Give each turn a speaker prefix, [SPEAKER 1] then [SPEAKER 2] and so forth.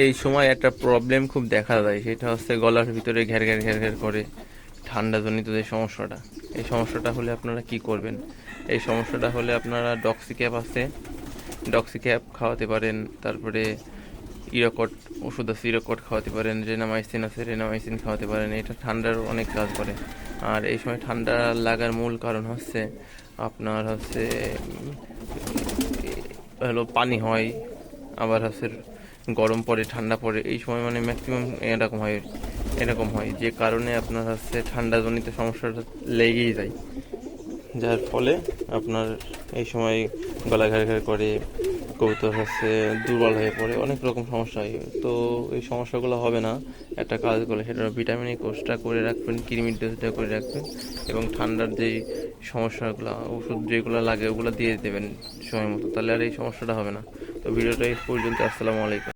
[SPEAKER 1] এই সময় একটা প্রবলেম খুব দেখা যায়, সেটা হচ্ছে গলার ভিতরে ঘ্যার ঘ্যার ঘ্যার ঘ্যার করে ঠান্ডাজনিত যে সমস্যাটা, এই সমস্যাটা হলে আপনারা কি করবেন? এই সমস্যাটা হলে আপনারা ডক্সিক্যাপ আছে ডক্সি ক্যাপ খাওয়াতে পারেন, তারপরে ইরকট ওষুধ আছে ইরকট খাওয়াতে পারেন রেনামাইসিন আছে রেনামাইসিন খাওয়াতে পারেন, এটা ঠান্ডার অনেক কাজ করে। আর এই সময় ঠান্ডা লাগার মূল কারণ হচ্ছে আপনার হচ্ছে হলো পানি হয়, আবার হচ্ছে গরম পড়ে, ঠান্ডা পড়ে, এই সময় মানে ম্যাক্সিমাম এরকম হয় এরকম হয়। যে কারণে আপনার হচ্ছে ঠান্ডাজনিত সমস্যাটা লেগেই যায়। যার ফলে আপনার এই সময় গলা ঘাড় ঘাড় করে, কবুতর হচ্ছে দুর্বল হয়ে পড়ে, অনেক রকম সমস্যা হয়। তো এই সমস্যাগুলো হবে না। একটা কাজ করলে সেটা ভিটামিন কোর্সটা করে রাখবেন, কৃমির ডোজটা করে রাখবেন এবং ঠান্ডার যেই সমস্যাগুলো, ওষুধ যেগুলো লাগে ওগুলো দিয়ে দেবেন সময় মতো। তাহলে আর এই সমস্যাটা হবে না। তো ভিডিওটা এই পর্যন্ত, আসসালামু আলাইকুম।